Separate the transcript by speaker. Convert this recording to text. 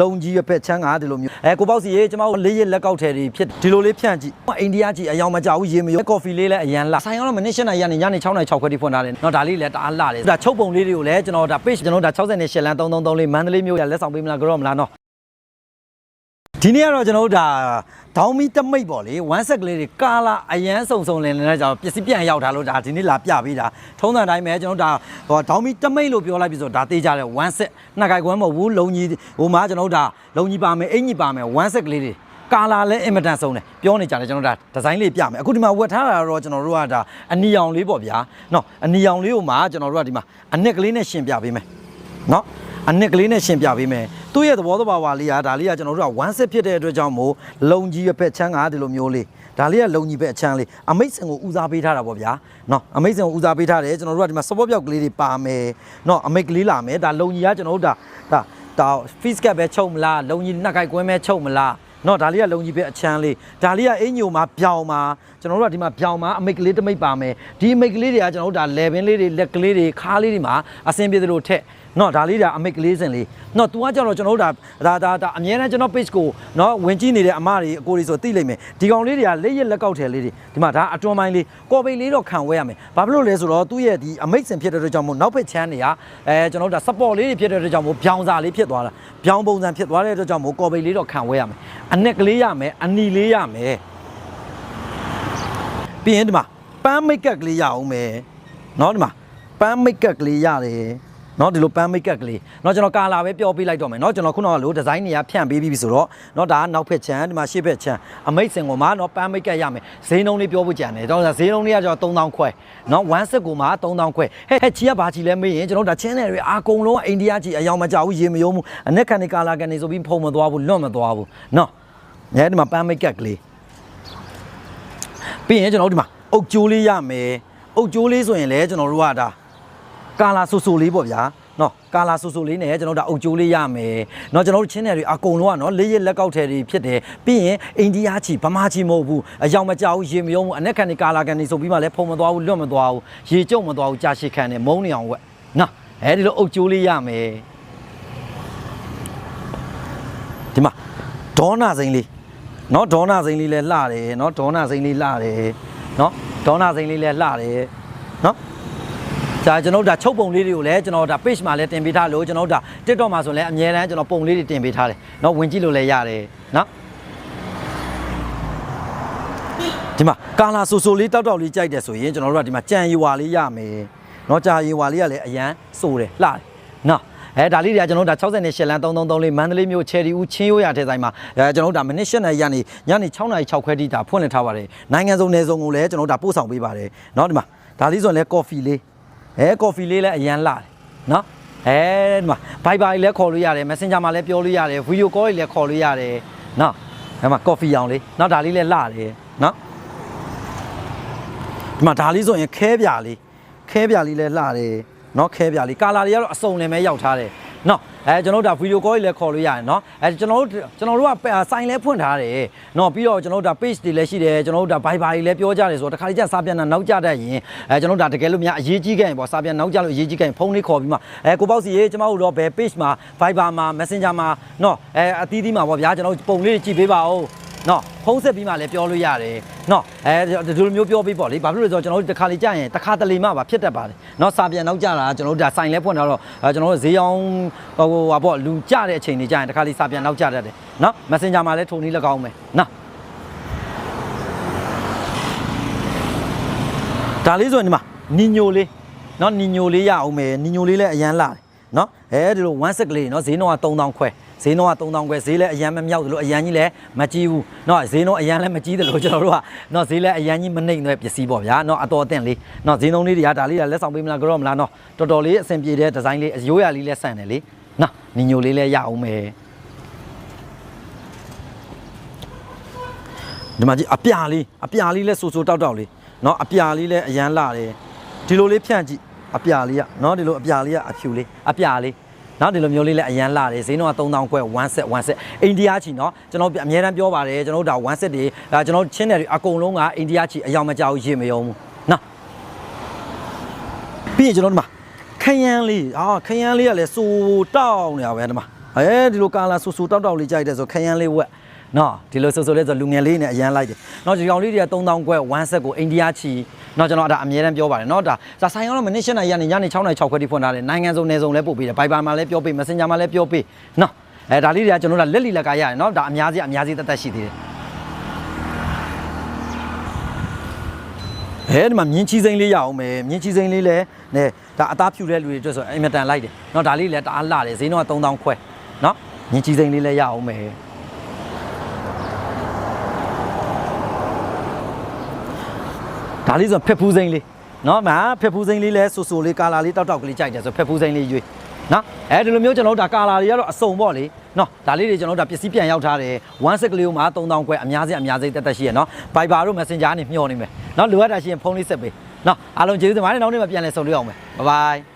Speaker 1: လုံကြီးအပက်ချမ်းကဒီလိုမျိုးအဲကိုပေါ့စီရေကျွန်မတို့လေးရလက်ကောက်ထဲတွေဖြစ်ဒီလိုလေးဖြန့်ကြည့်အိန္ဒိယကြီးအယောင်မကြဘူးရေမရောကော်ဖီလေးလည်းအရန်လာဆိုင်ကတော့မနစ်ရှင်းနိုင်ရနေညနေ6နာရီ6ခွဲတိဖွင့်ထားတယ်နော်ဒါလေးလည်းတအားလာတယ်ဒါချုပ်ပုံလေးတွေကိုလည်းကျွန်တော်ဒါ page ကျွန်တော်ဒါ68လမ်း333လေးမန္တလေးမြို့လက်ဆောင်ပေးမလားကြော့မလားနော် ဒီနေ့ကတော့ကျွန်တော်တို့ဒါဒေါင်းမီတမိတ်ပေါ့လေ1 set ကလေးတွေကာလာအရန်စုံစုံလင်းလင်းနဲ့ကျွန်တော်ပစ္စည်းပြန်ရောက်ထားလို့ဒါဒီနေ့လာပြပေးတာထုံးစံတိုင်းပဲကျွန်တော်ဒါဟိုဒေါင်းမီတမိတ်လို့ပြောလိုက်ပြီဆိုတော့ဒါသေးကြတယ်1 set နှစ်ကြိုက်ကွမ်းမဟုတ်ဘူးလုံကြီးဟိုမှာကျွန်တော်တို့ဒါလုံကြီးပါမယ်အင်ကြီးပါမယ်1 set ကလေးတွေကာလာလည်းအင်မတန်ဆုံးတယ်ပြောနေကြတယ်ကျွန်တော်ဒါဒီဇိုင်းလေးပြမယ်အခုဒီမှာဝတ်ထားတာတော့ကျွန်တော်တို့ကဒါအနီရောင်လေးပေါ့ဗျာနော်အနီရောင်လေးကိုမှကျွန်တော်တို့ကဒီမှာအနက်ကလေးနဲ့ရှင်ပြပေးမယ်နော် အနက်ကလေးနဲ့ရှင်ပြပေးမယ်သူ့ရဲ့သဘောတဘာဝလေးကဒါလေးကကျွန်တော်တို့က1 set ဖြစ်တဲ့အတွက်ကြောင့်မို့လုံကြီးရဲ့ဖက်ချမ်းကဒီလိုမျိုးလေးဒါလေးကလုံကြီးပဲအချမ်းလေးအမိတ်စင်ကိုဦးစားပေးထားတာပေါ့ဗျာနော်အမိတ်စင်ကိုဦးစားပေးထားတယ်ကျွန်တော်တို့ကဒီမှာ support ပြောက်ကလေးတွေပါမယ်နော်အမိတ်ကလေးလာမယ်ဒါလုံကြီးကကျွန်တော်တို့ဒါဒါဒါ face cap ပဲချုပ်မလားလုံကြီးနှက်ကိုက်ကွင်းပဲချုပ်မလားနော်ဒါလေးကလုံကြီးပဲအချမ်းလေးဒါလေးကအင်ညိုမှာပြောင်မှာကျွန်တော်တို့ကဒီမှာပြောင်မှာအမိတ်ကလေးတစ်မိတ်ပါမယ်ဒီအမိတ်ကလေးတွေကကျွန်တော်တို့ဒါ level လေးတွေလက်ကလေးတွေခါးလေးတွေမှာအဆင်ပြေသလိုထက် နော်ဒါလေးဒါအမိတ်ကလေးစင်လေးနော် तू ကကြတော့ကျွန်တော်တို့ဒါဒါဒါဒါအများနဲ့ကျွန်တော် page ကိုနော်ဝင်ကြည့်နေတဲ့အမတွေအကိုတွေဆိုသိလိမ့်မယ်ဒီကောင်လေးတွေကလက်ရက်လက်ကောက်ထဲလေးတွေဒီမှာဒါအတွန်းပိုင်းလေးကော်ပိတ်လေးတော့ခံဝဲရမယ်ဘာဖြစ်လို့လဲဆိုတော့သူ့ရဲ့ဒီအမိတ်စင်ဖြစ်တဲ့အတွက်ကြောင့်မို့နောက်ဖက်ချမ်းတွေကအဲကျွန်တော်တို့ဒါ support လေးတွေဖြစ်တဲ့အတွက်ကြောင့်မို့ပြောင်းစာလေးဖြစ်သွားတာပြောင်းပုံစံဖြစ်သွားတဲ့အတွက်ကြောင့်မို့ကော်ပိတ်လေးတော့ခံဝဲရမယ်အနက်ကလေးရမယ်အနီလေးရမယ်ပြီးရင်ဒီမှာပန်းမိတ်ကပ်ကလေးရအောင်မယ်နော်ဒီမှာပန်းမိတ်ကပ်ကလေးရတယ် เนาะဒီလိုပန်းမိတ်ကပ်ကလေးเนาะကျွန်တော်ကာလာပဲပြောပေးလိုက်တော့မယ်เนาะကျွန်တော်ခုနကလိုဒီဇိုင်းတွေကဖြန့်ပေးပြီးပြီဆိုတော့เนาะဒါကနောက်ဖက်ချမ်းဒီမှာရှေ့ဖက်ချမ်းအမိတ်စင်ကိုမှเนาะပန်းမိတ်ကပ်ရမယ်ဈေးနှုန်းလေးပြောဖို့ကြံတယ်တော့ဈေးနှုန်းလေးကကျွန်တော်3000ခွဲเนาะ1 set ကိုမှ3000ခွဲဟဲ့ဟဲ့ချီကဘာချီလဲမေးရင်ကျွန်တော်ဒါချင်းနယ်တွေအာကုံလုံးအိန္ဒိယချီအယောင်မကြောက်ဘူးရေမယုံဘူးအနက်ခံနေကာလာကနေဆိုပြီးဖုံမသွားဘူးလွတ်မသွားဘူးเนาะညဒီမှာပန်းမိတ်ကပ်ကလေးပြီးရင်ကျွန်တော်တို့ဒီမှာအုတ်ကျိုးလေးရမယ်အုတ်ကျိုးလေးဆိုရင်လည်းကျွန်တော်တို့ကဒါ ကာလာဆူဆူလေးပေါ့ဗျာနော်ကာလာဆူဆူလေးနဲ့ကျွန်တော်တို့အုတ်ကျိုးလေးရမယ်နော်ကျွန်တော်တို့ချင်းနယ်တွေအကုန်လုံးကနော်လေးရက်လက်ကောက်ထဲတွေဖြစ်တယ်ပြီးရင်အိန္ဒိယချီဗမာချီမဟုတ်ဘူးအယောင်မကြောက်ဘူးရေမယုံဘူးအနက်ခံနေကာလာကန်နေဆိုပြီးမှလည်းဖုံမသွားဘူးလွတ်မသွားဘူးရေကျုံမသွားဘူးကြာရှည်ခံနေမုန်းနေအောင်ဝက်နော်အဲဒီလိုအုတ်ကျိုးလေးရမယ်ဒီမှာဒေါနာစိန်လေးနော်ဒေါနာစိန်လေးလည်းလှတယ်နော်ဒေါနာစိန်လေးလှတယ်နော်ဒေါနာစိန်လေးလည်းလှတယ်နော် ဒါကျွန်တော်တို့ဒါချုပ်ပုံလေးတွေကိုလည်းကျွန်တော်ဒါ page မှာလည်းတင်ပေးထားလို့ကျွန်တော်တို့ဒါ TikTok မှာဆိုလည်းအများတန်းကျွန်တော်ပုံလေးတွေတင်ပေးထားတယ်เนาะဝင်ကြည့်လို့လည်းရတယ်เนาะဒီမှာကာလာဆူဆူလေးတောက်တောက်လေးကြိုက်တယ်ဆိုရင်ကျွန်တော်တို့ကဒီမှာကြံရီဝါလေးရမယ်เนาะကြာရီဝါလေးကလည်းအရန်စိုးတယ်လှတယ်เนาะအဲဒါလေးတွေကကျွန်တော်တို့ဒါ68လမ်း333လေးမန္တလေးမြို့ချယ်ရီဦးချင်းရိုးရတဲ့ဆိုင်မှာအဲကျွန်တော်တို့ဒါမိနစ်8နာရီကနေညနေ6နာရီ6ခွဲထိဒါဖွင့်လှစ်ထားပါတယ်နိုင်ငံစုံနယ်စုံကိုလည်းကျွန်တော်တို့ဒါပို့ဆောင်ပေးပါတယ်เนาะဒီမှာဒါလေးဆိုရင်လည်း coffee လေး အဲကော်ဖီလေးလည်းအရန်လာတယ်နော်အဲဒီမှာဘိုင်ဘိုင်လည်းခေါ်လို့ရတယ် Messenger မှာလည်းပြောလို့ရတယ် video call တွေလည်းခေါ်လို့ရတယ်နော်အဲမှာကော်ဖီအောင်လေးနောက်ဒါလေးလည်းလာတယ်နော်ဒီမှာဒါလေးဆိုရင်ခဲပြာလေးခဲပြာလေးလည်းလာတယ်နော်ခဲပြာလေးကာလာတွေကတော့အစုံလည်းပဲရောက်ထားတယ်နော် အဲကျွန်တော်တို့ဒါ video call တွေလည်းခေါ်လို့ရတယ်နော်အဲကျွန်တော်တို့ကျွန်တော်တို့ကဆိုင်လည်းဖွင့်ထားတယ်နော်ပြီးတော့ကျွန်တော်တို့ဒါ page တွေလည်းရှိတယ်ကျွန်တော်တို့ဒါ Viber တွေလည်းပြောကြတယ်ဆိုတော့တခါလေးကျစာပြန်တာနောက်ကျတတ်ရင်အဲကျွန်တော်တို့ဒါတကယ်လို့များအရေးကြီးခဲ့ရင်ပေါ့စာပြန်နောက်ကျလို့အရေးကြီးခဲ့ရင်ဖုန်းလေးခေါ်ပြီးမှအဲကိုပေါ့စီရေးကျွန်တော်တို့တော့ဘယ် page မှာ Viber မှာ Messenger မှာနော်အဲအသီးသီးမှာပေါ့ဗျာကျွန်တော်ပုံလေးကြည့်ပေးပါဦး နော်ဖုန်းဆက်ပြီးမှလည်းပြောလို့ရတယ်နော်အဲဒီလိုမျိုးပြောပြီးပေါ့လေဘာဖြစ်လို့လဲဆိုတော့ကျွန်တော်တို့တစ်ခါလေကြာရင်တစ်ခါတလေမှပါဖြစ်တတ်ပါတယ်နော်စာပြန်နောက်ကြတာကျွန်တော်တို့ဒါဆိုင်လဲဖွင့်တော့အဲကျွန်တော်တို့ဈေးအောင်ဟိုဟာပေါ့လူကြတဲ့အချိန်တွေကြာရင်တစ်ခါလေစာပြန်နောက်ကြတတ်တယ်နော် Messenger မှာလည်းထုံနည်း၎င်းမယ်နော်ဒါလေးဆိုရင်ဒီမှာနီညိုလေးနော်နီညိုလေးရအောင်မယ်နီညိုလေးလည်းအရန်လာတယ်နော်အဲဒီလို1 set ကလေးနော်ဈေးနှုန်းက3000ခွဲ ဈေးနှုန်းက3000ခွဲဈေးလည်းအရန်မမြောက်သလိုအရန်ကြီးလည်းမကြီးဘူးเนาะဈေးနှုန်းအရန်လည်းမကြီးသလိုကျွန်တော်တို့ကเนาะဈေးလည်းအရန်ကြီးမနှိမ့်တဲ့ပစ္စည်းပေါ့ဗျာเนาะအတော်အသင့်လေးเนาะဈေးနှုန်းလေးတွေကဒါလေးကလက်ဆောင်ပေးမလားကြော့မလားเนาะတော်တော်လေးအဆင်ပြေတဲ့ဒီဇိုင်းလေးအရိုးရလေးလည်းဆန်တယ်လေเนาะညီညိုလေးလည်းရအောင်မယ်ဒီမှာကြီးအပြာလေးအပြာလေးလည်းဆူဆူတောက်တောက်လေးเนาะအပြာလေးလည်းအရန်လာတယ်ဒီလိုလေးဖြန့်ကြည့်အပြာလေးကเนาะဒီလိုအပြာလေးကအဖြူလေးအပြာလေး နော်ဒီလိုမျိုးလေးလည်းအရန်လာတယ်ဈေးနှုန်းက3000ခွဲ1 set 1 set အိန္ဒိယချီနော်ကျွန်တော်အများအားပြောပါတယ်ကျွန်တော်တို့ဒါ1 set တွေဒါကျွန်တော်ချင်းတယ်တွေအကုန်လုံးကအိန္ဒိယချီအယောင်မကြောက်ရင်မယုံဘူးနော်ပြီးရင်ကျွန်တော်ဒီမှာခရမ်းလေးအာခရမ်းလေးကလည်းစိုးတောက်နေတာပဲဒီမှာအဲဒီလိုကာလာစိုးစိုးတောက်တောက်လေးကြိုက်တယ်ဆိုခရမ်းလေးဝက် နော်ဒီလိုဆူဆူလေးဆိုလူငယ်လေးနဲ့အရန်လိုက်တယ်နော်ဒီကောင်လေးတွေက3000ခွဲ1 set ကိုအိန္ဒိယချီနော်ကျွန်တော်ဒါအမြဲတမ်းပြောပါတယ်နော်ဒါစာဆိုင်ကတော့မနေ့၈နိုင်ရနေညနေ6နိုင်6ခွဲတိဖွင့်ထားတယ်နိုင်ငံစုံနယ်စုံလည်းပို့ပေးတယ်ဘိုင်ဘာမှာလည်းပြောပေး Messenger မှာလည်းပြောပေးနော်အဲဒါလေးတွေကကျွန်တော်တို့လက်လီလက်ကရတယ်နော်ဒါအများကြီးအများကြီးတက်တက်ရှိသေးတယ် ဟဲဒီမှာမြင်းချီစိမ့်လေးရအောင်မယ်မြင်းချီစိမ့်လေးလည်းနဲဒါအသားဖြူတဲ့လူတွေအတွက်ဆိုအင်မတန်လိုက်တယ်เนาะဒါလေးလည်းတအားလှတယ်ဈေးနှုန်းက3000ခွဲเนาะမြင်းချီစိမ့်လေးလည်းရအောင်မယ် ဒါလေးဆိုဖက်ဖူးစိမ့်လေးနော်မဟာဖက်ဖူးစိမ့်လေးလဲဆူဆူလေးကာလာလေးတောက်တောက်ကလေးကြိုက်တယ်ဆိုဖက်ဖူးစိမ့်လေးရွေးနော်အဲဒီလိုမျိုးကျွန်တော်တို့ဒါကာလာတွေကတော့အစုံပေါ့လေနော်ဒါလေးတွေကျွန်တော်တို့ဒါပစ္စည်းပြန်ရောက်ထားတယ်1 set ကလေးကိုမှ3000ကျွဲအများစိအများစိတက်တက်ရှိရနော် Viber တို့ Messenger ကနေမျှော်နေမယ်နော်လိုအပ်တာရှိရင်ဖုန်းလေးဆက်ပေးနော်အားလုံးကျေးဇူးတင်ပါတယ်နောက်နေ့မှပြန်လဲဆုံတွေ့အောင်မယ်ဘိုင်ဘိုင်